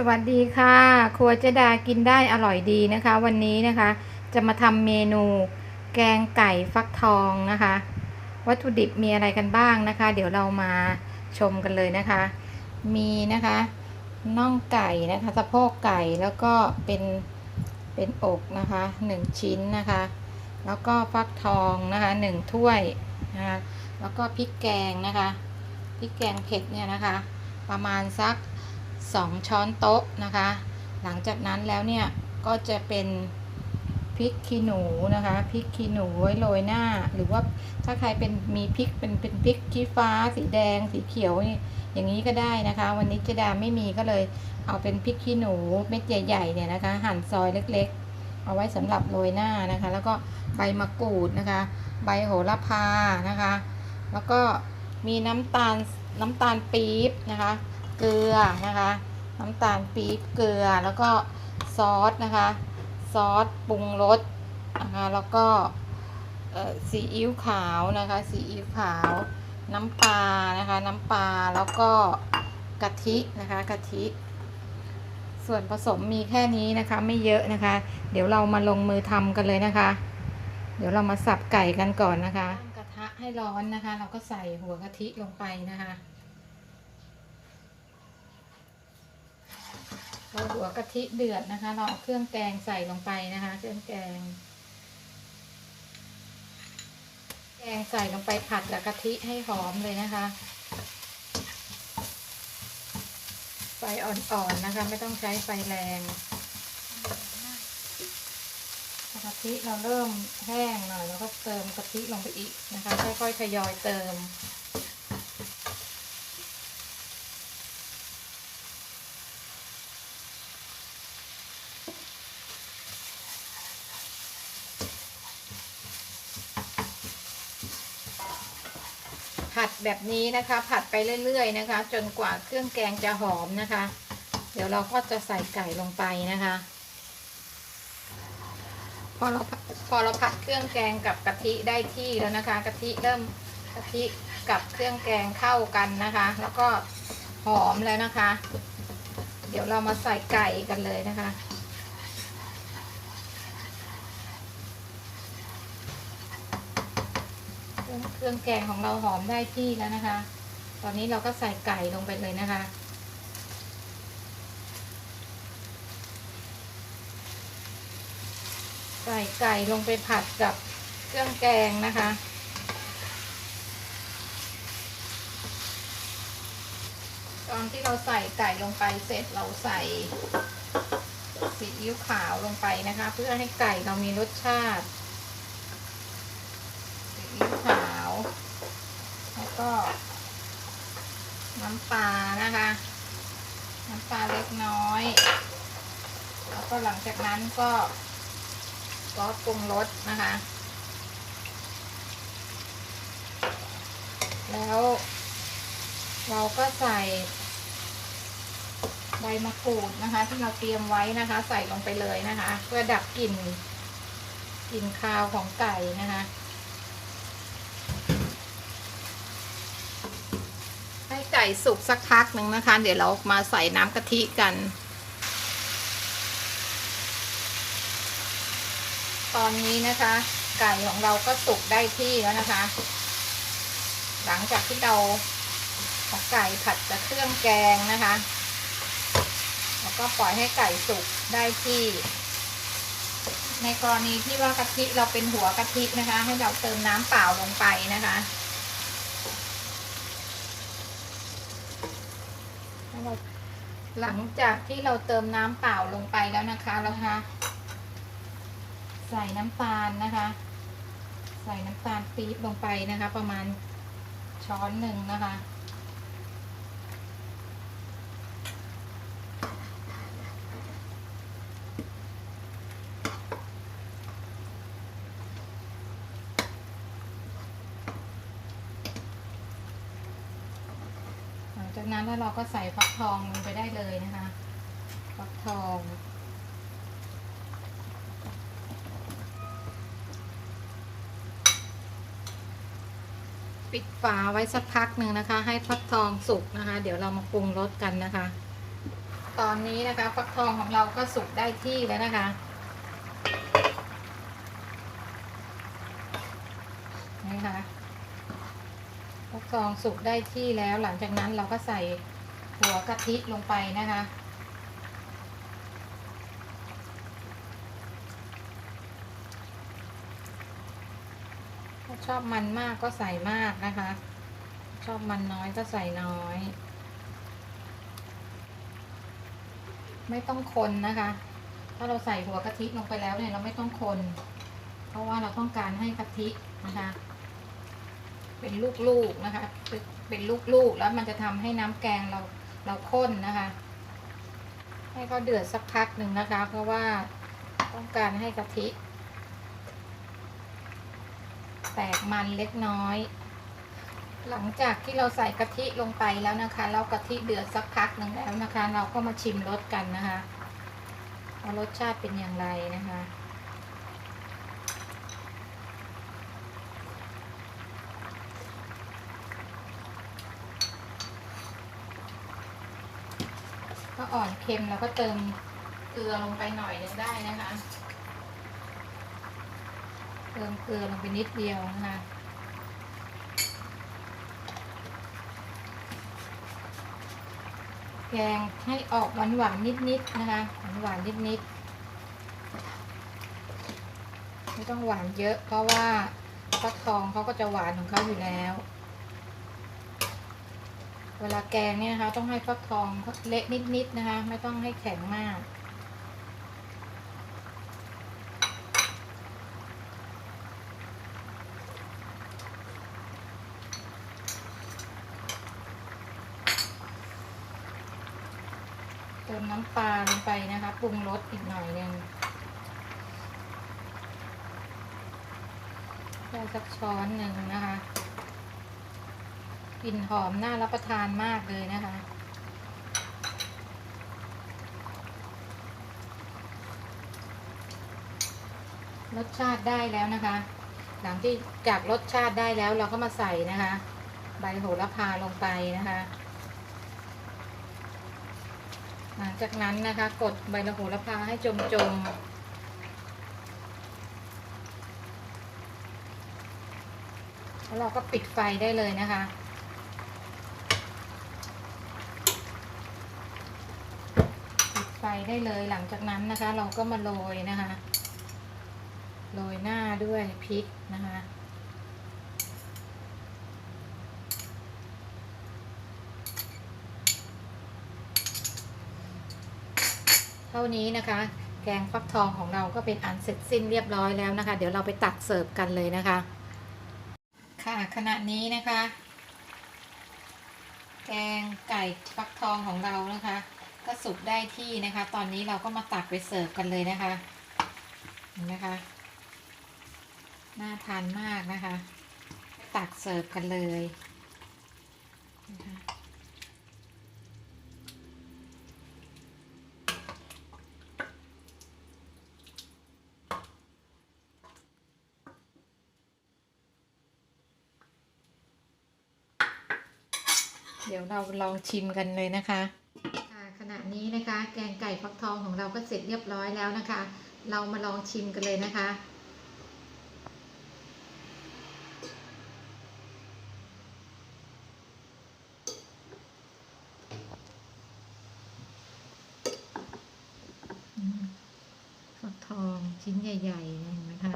สวัสดีค่ะ ครัวเจดากินได้อร่อยดีนะคะ วันนี้นะคะ จะมาทำเมนูแกงไก่ฟักทองนะคะ วัตถุดิบมีอะไรกันบ้างนะคะ เดี๋ยวเรามาชมกันเลยนะคะ มีนะคะน่องไก่นะคะสะโพกไก่แล้วก็เป็นเป็นอกนะคะหนึ่งชิ้นนะคะ แล้วก็ฟักทองนะคะหนึ่งถ้วยนะคะแล้วก็พริกแกงนะคะพริกแกงเผ็ดเนี่ยนะคะ ประมาณสัก 2 ช้อนโต๊ะนะคะ หลังจากนั้นแล้วเนี่ยก็จะเป็นพริกขี้หนูนะคะพริกขี้หนูไว้โรยหน้า หรือว่าถ้าใครเป็นมีพริกเป็นเป็นพริกขี้ฟ้า สีแดง สีเขียวนี่อย่างนี้ก็ได้นะคะ วันนี้เจดาไม่มีก็เลยเอาเป็นพริกขี้หนูเม็ดใหญ่ๆเนี่ยนะคะ หั่นซอยเล็กๆ เอาไว้สำหรับโรยหน้านะคะ แล้วก็ใบมะกรูดนะคะ ใบโหระพานะคะ แล้วก็มีน้ำตาลน้ำตาลปี๊บนะคะ เกลือนะคะ น้ำตาลปี๊บเกลือแล้วก็ซอสนะคะ ซอสปรุงรสนะคะแล้วก็ซีอิ๊วขาวนะคะซีอิ๊วขาว น้ำปลานะคะ น้ำปลาแล้วก็กะทินะคะกะทิ ส่วนผสมมีแค่นี้นะคะ ไม่เยอะนะคะ เดี๋ยวเรามาลงมือทำกันเลยนะคะ เดี๋ยวเรามาสับไก่กันก่อนนะคะตั้งกระทะให้ร้อนนะคะ เราก็ใส่หัวกะทิลงไปนะคะ พอหัวกะทิเดือดนะคะ เราเอาเครื่องแกงใส่ลงไปนะคะ เครื่องแกง แกงใส่ลงไปผัดกับกะทิให้หอมเลยนะคะ ไฟอ่อนๆนะคะ ไม่ต้องใช้ไฟแรงกะทิเราเริ่มแห้งหน่อยแล้วก็เติมกะทิลงไปอีกนะคะ ค่อยๆทยอยเติม ผัดแบบนี้นะคะ ผัดไปเรื่อย ๆ นะคะ จนกว่าเครื่องแกงจะหอมนะคะ เดี๋ยวเราก็จะใส่ไก่ลงไปนะคะ พอเราพอเราผัดเครื่องแกงกับกะทิได้ที่แล้วนะคะกะทิเริ่มกะทิกับเครื่องแกงเข้ากันนะคะ แล้วก็หอมแล้วนะคะ เดี๋ยวเรามาใส่ไก่กันเลยนะคะ เครื่องแกงของเราหอมได้ที่แล้วนะคะ ตอนนี้เราก็ใส่ไก่ลงไปเลยนะคะ ใส่ไก่ลงไปผัดกับเครื่องแกงนะคะตอนที่เราใส่ไก่ลงไปเสร็จเราใส่ซีอิ๊วขาวลงไปนะคะ เพื่อให้ไก่เรามีรสชาติ ซีอิ๊วขาว แล้วก็ น้ำปลานะคะ น้ำปลาเล็กน้อย แล้วก็หลังจากนั้นก็ซอสปรุงรสนะคะ แล้ว เราก็ใส่ใบมะกรูดนะคะ ที่เราเตรียมไว้นะคะ ใส่ลงไปเลยนะคะ เพื่อดับกลิ่นกลิ่นคาวของไก่นะคะ ให้ไก่สุกสักพักหนึ่งนะคะ เดี๋ยวเรามาใส่น้ำกะทิกัน ตอนนี้นะคะ ไก่ของเราก็สุกได้ที่แล้วนะคะ หลังจากที่เราเอาไก่ผัดกับเครื่องแกงนะคะแล้วก็ปล่อยให้ไก่สุกได้ที่ ในกรณีที่ว่ากะทิเราเป็นหัวกะทินะคะ ให้เราเติมน้ำเปล่าลงไปนะคะ หลังจากที่เราเติมน้ำเปล่าลงไปแล้วนะคะแล้วคะใส่น้ำตาลนะคะ ใส่น้ำตาลปี๊บลงไปนะคะ ประมาณช้อนหนึ่งนะคะ หลังจาก นั้นแล้วเราก็ใส่ฟักทองลงไปได้เลยนะคะ ฟักทองปิดฝาไว้สักพักหนึ่งนะคะ ให้ฟักทองสุกนะคะ เดี๋ยวเรามาปรุงรสกันนะคะ ตอนนี้นะคะฟักทองของเราก็สุกได้ที่แล้วนะคะ นี่ค่ะ กทองสุกได้ที่แล้ว หลังจากนั้นเราก็ใส่หัวกะทิลงไปนะคะ ถ้าชอบมันมากก็ใส่มากนะคะ ชอบมันน้อยก็ใส่น้อย ไม่ต้องคนนะคะ ถ้าเราใส่หัวกะทิลงไปแล้วเนี่ยเราไม่ต้องคน เพราะว่าเราต้องการให้กะทินะคะ เป็นลูกๆนะคะ เป็นลูกๆแล้วมันจะทำให้น้ำแกงเราเราข้นนะคะ ให้เขาเดือดสักพักหนึ่งนะคะ เพราะว่าต้องการให้กะทิ แตกมันเล็กน้อย หลังจากที่เราใส่กะทิลงไปแล้วนะคะแล้วกะทิเดือดสักพักหนึ่งแล้วนะคะ เราก็มาชิมรสกันนะคะว่ารสชาติเป็นอย่างไรนะคะ ก็อ่อนเค็มแล้วก็เติมเกลือลงไปหน่อยนึงได้นะคะ เติมเกลือลงไปนิดเดียวนะคะแกงให้ออกหวานหวานนิดๆนะคะหวานหวานนิดๆไม่ต้องหวานเยอะเพราะว่าฟักทองเขาก็จะหวานของเขาอยู่แล้ว เวลาแกงเนี่ยนะคะ ต้องให้ฟักทองเละนิดๆนะคะ ไม่ต้องให้แข็งมาก เติมน้ำปลาลงไปนะคะ ปรุงรสอีกหน่อยหนึ่งได้สักช้อนหนึ่งนะคะ กลิ่นหอมน่ารับประทานมากเลยนะคะรสชาติได้แล้วนะคะ หลังที่จากรสชาติได้แล้วเราก็มาใส่นะคะ ใบโหระพาลงไปนะคะ หลังจากนั้นนะคะ กดใบโหระพาให้จมจมแล้วเราก็ปิดไฟได้เลยนะคะ ปิด ไฟได้เลยหลังจากนั้นนะคะ เราก็มาโรยนะคะโรยหน้าด้วยพริกนะคะ เท่านี้นะคะ แกงฟักทองของเราก็เป็นอันเสร็จสิ้นเรียบร้อยแล้วนะคะ เดี๋ยวเราไปตักเสิร์ฟกันเลยนะคะ ค่ะขณะนี้นะคะ แกงไก่ฟักทองของเรานะคะ ก็สุกได้ที่นะคะ ตอนนี้เราก็มาตักไปเสิร์ฟกันเลยนะคะเห็นไหมคะน่าทานมากนะคะ ตักเสิร์ฟกันเลยนะคะเดี๋ยวเราลองชิมกันเลยนะคะ ณะนี้นะคะ แกงไก่ฟักทองของเราก็เสร็จเรียบร้อยแล้วนะคะ เรามาลองชิมกันเลยนะคะ ฟักทองชิ้นใหญ่ๆนะเห็นไหมคะ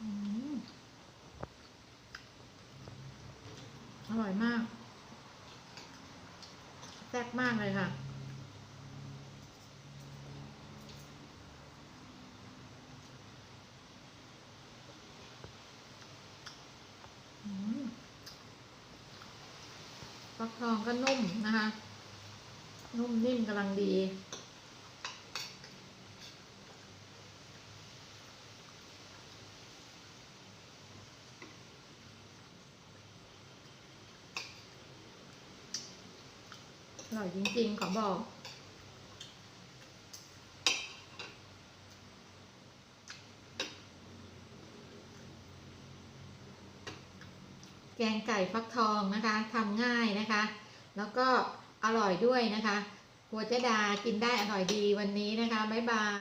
อืมอ ร่อยมาก แซ่บมากเลยค่ะ ฟักทองก็นุ่มนะคะ นุ่มนิ่มกำลังดี อร่อยจริงๆ ขอบอก แกงไก่ฟักทองนะคะทำง่ายนะคะ แล้วก็อร่อยด้วยนะคะครัวเจดากินได้อร่อยดีวันนี้นะคะ บ๊ายบาย